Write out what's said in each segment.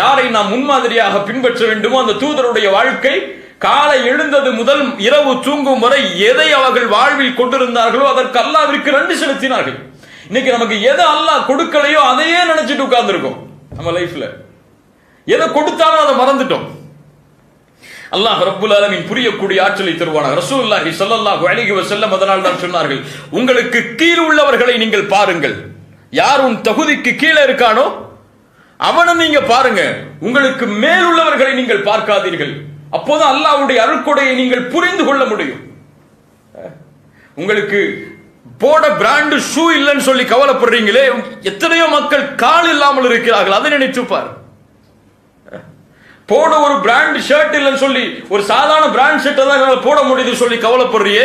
யாரை நாம் முன்மாதிரியாக பின்பற்ற வேண்டுமோ அந்த தூதருடைய வாழ்க்கை காலை எழுந்தது முதல் இரவு தூங்கும் வரை எதை அவர்கள் வாழ்வில் கொண்டிருந்தார்களோ அதற்கு அல்லாவிற்கு நன்றி செலுத்தினார்கள். இன்னைக்கு நமக்கு எதை அல்லாஹ் கொடுக்கலையோ அதையே நினைச்சிட்டு உட்கார்ந்துருக்கோம். நம்ம லைஃப்ல. எதை கொடுத்தாலும் அதை மறந்துட்டோம். அல்லாஹ் ரப்புல் அலமின் புரியக்கூடிய ஆற்றலை தருவானாக. ரசூல்லாஹி ஸல்லல்லாஹு அலைஹி வஸல்லம் அதனால் தான் சொன்னார்கள் உங்களுக்கு கீழ் உள்ளவர்களை நீங்கள் பாருங்கள். யார் உன் தகுதிக்கு கீழே இருக்கானோ அவனை நீங்க பாருங்க. உங்களுக்கு மேல் உள்ளவர்களை நீங்கள் பார்க்காதீர்கள். அப்போது அல்லாவுடைய அருள்கொடையை நீங்கள் புரிந்து கொள்ள முடியும். உங்களுக்கு போட பிராண்டு ஷூ இல்லைன்னு சொல்லி கவலைப்படுறீங்களே எத்தனையோ மக்கள் கால் இல்லாமல் இருக்கிறார்கள். அதை நினைச்சுப்பார் போட ஒரு பிராண்ட் ஷர்ட் இல்லைன்னு சொல்லி ஒரு சாதாரண பிராண்ட் ஷர்ட்டை தான் போட முடியுது சொல்லி கவலைப்படுறியே.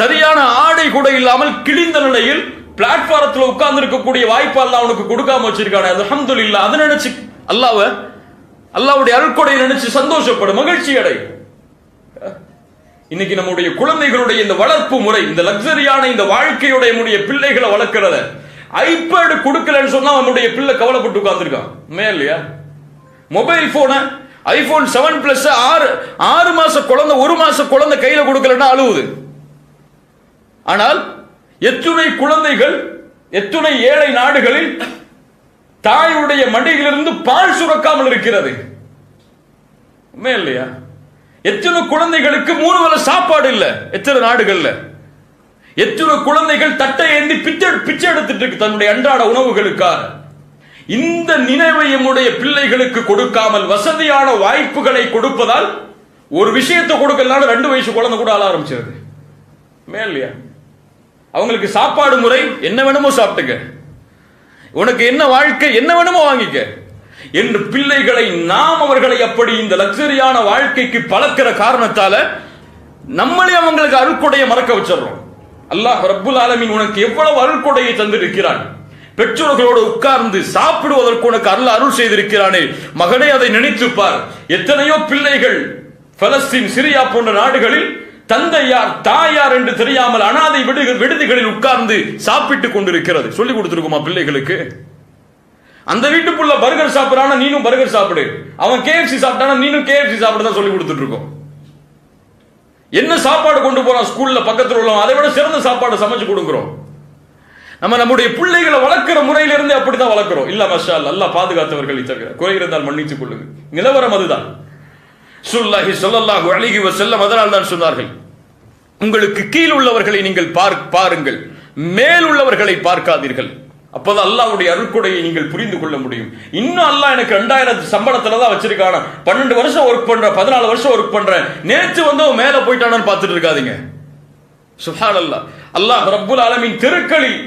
சரியான ஆடை கூட இல்லாமல் கிழிந்த நிலையில் பிளாட்ஃபாரத்தில் உட்கார்ந்து இருக்கக்கூடிய வாய்ப்பு அல்ல அவனுக்கு கொடுக்காம வச்சிருக்கானே. அது இல்லா அதை நினைச்சு அல்லாவ அல்லாவுடைய அருட்கொடையை நினைச்சு சந்தோஷப்படும் மகிழ்ச்சி அடை. இன்னைக்கு நம்முடைய குழந்தைகளுடைய இந்த வளர்ப்பு முறை இந்த லக்ஸரியான இந்த வாழ்க்கையுடைய நம்முடைய பிள்ளைகளை வளர்க்கிறத ஐபேடு கொடுக்கலன்னு சொன்னா நம்முடைய பிள்ளை கவலைப்பட்டு உட்கார்ந்துருக்கான். உண்மையா இல்லையா? மொபைல் போனை ஐபோன் செவன் பிளஸ் ஆறு ஆறு மாச குழந்தை ஒரு மாச குழந்தை கையில கொடுக்கலன்னா அழுவுது. ஆனால் எத்துணை குழந்தைகள் எத்துணை ஏழை நாடுகளில் தாயுடைய மடியிலிருந்து பால் சுரக்காமல் இருக்கிறது. உண்மை இல்லையா? எத்தனை குழந்தைகளுக்கு மூணு வேலை சாப்பாடு இல்லை எத்தனை நாடுகள்ல? எத்தனை குழந்தைகள் தட்டை ஏந்தி பிச்சை பிச்சை எடுத்துட்டு இருக்கு தன்னுடைய அன்றாட உணவுகளுக்காக. இந்த நினைவை நம்முடைய பிள்ளைகளுக்கு கொடுக்காமல் வசதியான வாய்ப்புகளை கொடுப்பதால் ஒரு விஷயத்தை கொடுக்கலனாலும் ரெண்டு வயசு குழந்தை கூட ஆள ஆரம்பிச்சிருது. மேலையா அவங்களுக்கு சாப்பாடு முறை என்ன வேணுமோ சாப்பிட்டுக்க. உனக்கு என்ன வாழ்க்கை என்ன வேணுமோ வாங்கிக்க. என்று பிள்ளைகளை நாம் அவர்களை அப்படி இந்த லக்ஸரியான வாழ்க்கைக்கு பழக்கிற காரணத்தால நம்மளே அவங்களுக்கு அருள்கொடையை மறக்க வச்சிடறோம். அல்லாஹ் ரப்புல் ஆலமின் உனக்கு எவ்வளவு அருள்கொடையை தந்திருக்கிறான். பெற்றோர்களோடு உட்கார்ந்து சாப்பிடுவதற்கு உனக்கு அருள் அருள் செய்திருக்கிறானே. மகனே அதை நினைத்துப்பார் எத்தனையோ பிள்ளைகள் பலஸ்தீன் சிரியா போன்ற நாடுகளில் தந்தையார் தாயார் என்று தெரியாமல் அனாதை விடுதிகளில் உட்கார்ந்து சாப்பிட்டுக் கொண்டிருக்கிறது. சொல்லி கொடுத்துருக்குமா பிள்ளைகளுக்கு? அந்த வீட்டுக்குள்ள பர்கர் சாப்பிட்றானா நீனும் பர்கர் சாப்பிடு. அவன் கேஎஃப்சி சாப்பிட்டானா நீனும் கேஎஃப்சி சாப்பிட தான் சொல்லி கொடுத்துட்டு இருக்கோம் என்ன சாப்பாடு கொண்டு போறோம் ஸ்கூல்ல பக்கத்தில் உள்ளவன்? அதை விட சிறந்த சாப்பாடு சமைச்சு கொடுக்குறோம். நம்ம நம்முடைய பிள்ளைகளை வளர்க்கிற முறையிலிருந்து அப்படித்தான் வளர்க்கிறோம். இல்ல மஷா அல்லாஹ், பாதுகாத்தவர்கள் பாதுகாத்தவர்களை குறை இருந்தால் மன்னித்துக் கொள்ளுங்க நிலவரம் அதுதான். சுல்லாஹி சொல்லல்லாஹு அழகி வஸல்லம் அதனால் தான் சொன்னார்கள். உங்களுக்கு கீழ் உள்ளவர்களை நீங்கள் பாருங்கள். மேல் உள்ளவர்களை பார்க்காதீர்கள். அப்போதான் அல்லாவுடைய அருட்கொடையை நீங்கள் புரிந்து கொள்ள முடியும். இன்னும் அல்லாஹ் எனக்கு ரெண்டாயிரத்து சம்பளத்துல தான் வச்சிருக்கான? பன்னெண்டு வருஷம் ஒர்க் பண்றேன் பதினாலு வருஷம் ஒர்க் பண்றேன் நேற்று வந்து மேலே மேல போயிட்டானு பார்த்துட்டு இருக்காதீங்க. சுஹான் அல்லாஹ் அல்லாஹ் ரப்புல் ஆலமின் தெருக்களில்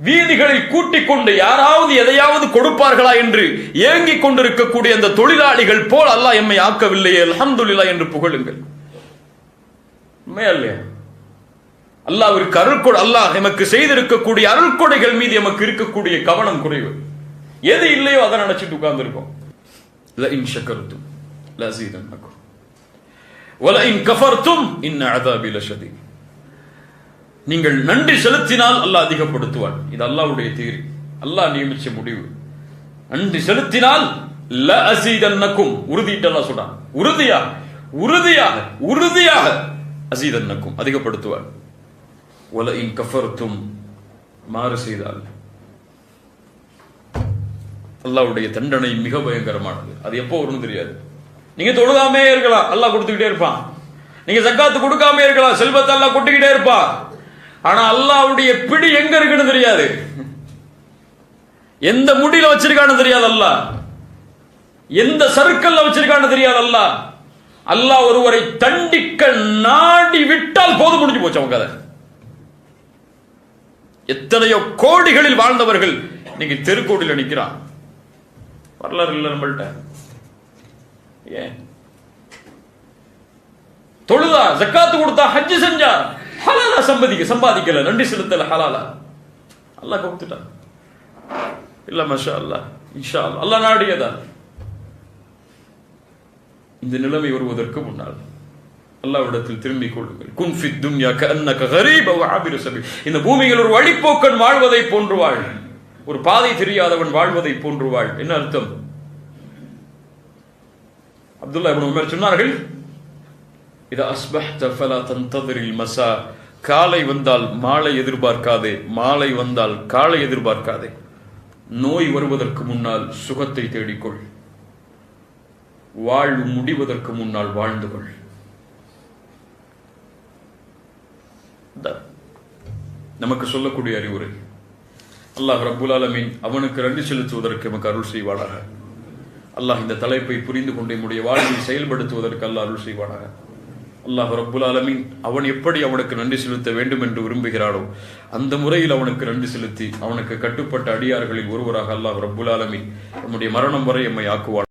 வீதிகளில் கூட்டிக் கொண்டு யாராவது எதையாவது கொடுப்பார்களா என்று ஏங்கிக் கொண்டிருக்கக்கூடிய அந்த தொழிலாளிகள் போல் அல்லாஹ் எம்மை ஆக்கவில்லையே. அலமதுல்லா என்று புகழுங்கள். உண்மையா அல்லாவிற்கு அருள்கொடை அல்லாஹ் எமக்கு செய்திருக்கக்கூடிய அருள்கொடைகள் மீது எமக்கு இருக்கக்கூடிய கவனம் குறைவு. எது இல்லையோ அதை நினைச்சிட்டு உட்கார்ந்துருக்கோம் கஃபர்த்தும் ஷக்கர்தும் லஸீதன்னகும் வலஇன் இன்ன அதாபி லஷதீன் நீங்கள் நன்றி செலுத்தினால் அல்லாஹ் அதிகப்படுத்துவான். இது அல்லாவுடைய தீரி அல்லாஹ் நியமிச்ச முடிவு. நன்றி செலுத்தினால் ல அசீதன்னக்கும். உறுதிட்டு சொல்றான். உறுதியாக உறுதியாக உறுதியாக அசீதன்னக்கும். அதிகப்படுத்துவார் ஒல இன் கஃபர்த்தும் மாறு செய்தால். அல்லாவுடைய தண்டனை மிக பயங்கரமானது. அது எப்போ வரும்னு தெரியாது. நீங்க தொழுதாமே இருக்கலாம். அல்லாஹ் கொடுத்துக்கிட்டே இருப்பான். நீங்க சக்காத்து கொடுக்காம இருக்கலாம். செல்வத்தை அல்லாஹ் கொட்டிக்கிட்டே இருப்பான். ஆனா அல்லாவுடைய பிடி எங்க இருக்குன்னு தெரியாது. எந்த முடியில வச்சிருக்கான்னு தெரியாது அல்லாஹ் எந்த சர்க்கிள்ல வச்சிருக்கான்னு தெரியாது அல்லாஹ் அல்லாஹ் ஒருவரை தண்டிக்க நாடி விட்டால் போது முடிஞ்சு போச்சு அவங்க கதை. எத்தனையோ கோடிகளில் வாழ்ந்தவர்கள் இன்னைக்கு தெருக்கோடியில் நிற்கிறான் வரலாறு இல்லை நம்மள்ட்ட. ஏன்? தொழுதா ஜக்காத்து கொடுத்தா ஹஜ்ஜு செஞ்சா ஹலாலா சம்பாதிக்க சம்பாதிக்கல நன்றி செலுத்தல ஹலாலா. அல்லாஹ் கொடுத்துட்டான். இல்ல மஷா அல்லாஹ் இன்ஷா அல்லா அல்லாஹ் நாடியதா? இந்த நிலைமை வருவதற்கு முன்னால் அல்லாவிடத்தில் திரும்பிக் கொள்ளுங்கள். குன்ஃபி துன்யா கண்ண கரீப் அவ் சபி. இந்த பூமியில் ஒரு வழிப்போக்கன் வாழ்வதை போன்று வாழ் ஒரு பாதை தெரியாதவன் வாழ்வதை போன்று வாழ் என்ன அர்த்தம்? அப்துல்லா இப்னு உமர் சொன்னார்கள் இது அஸ்பஹ்த ஃபலா தந்ததிரில் மசா காலை வந்தால் மாலை எதிர்பார்க்காதே. மாலை வந்தால் காலை எதிர்பார்க்காதே. நோய் வருவதற்கு முன்னால் சுகத்தை தேடிக்கொள். வாழ்வு முடிவதற்கு முன்னால் வாழ்ந்து கொள். நமக்கு சொல்லக்கூடிய அறிவுரை. அல்லாஹ் ரபுல் ஆலமீன் அவனுக்கு நன்றி செலுத்துவதற்கு நமக்கு அருள் செய்வானாக. அல்லாஹ் இந்த தலைப்பை புரிந்து கொண்டு என்னுடைய வாழ்வில் செயல்படுத்துவதற்கு அல்லாஹ் அருள் செய்வானாக. அல்லாஹ் ரப்புல் ஆலமீன் அவன் எப்படி அவனுக்கு நன்றி செலுத்த வேண்டும் என்று விரும்புகிறானோ அந்த முறையில் அவனுக்கு நன்றி செலுத்தி அவனுக்கு கட்டுப்பட்ட அடியார்களில் ஒருவராக அல்லாஹ் ரப்புல் ஆலமீன். நம்முடைய மரணம் வரை எம்மை ஆக்குவான்.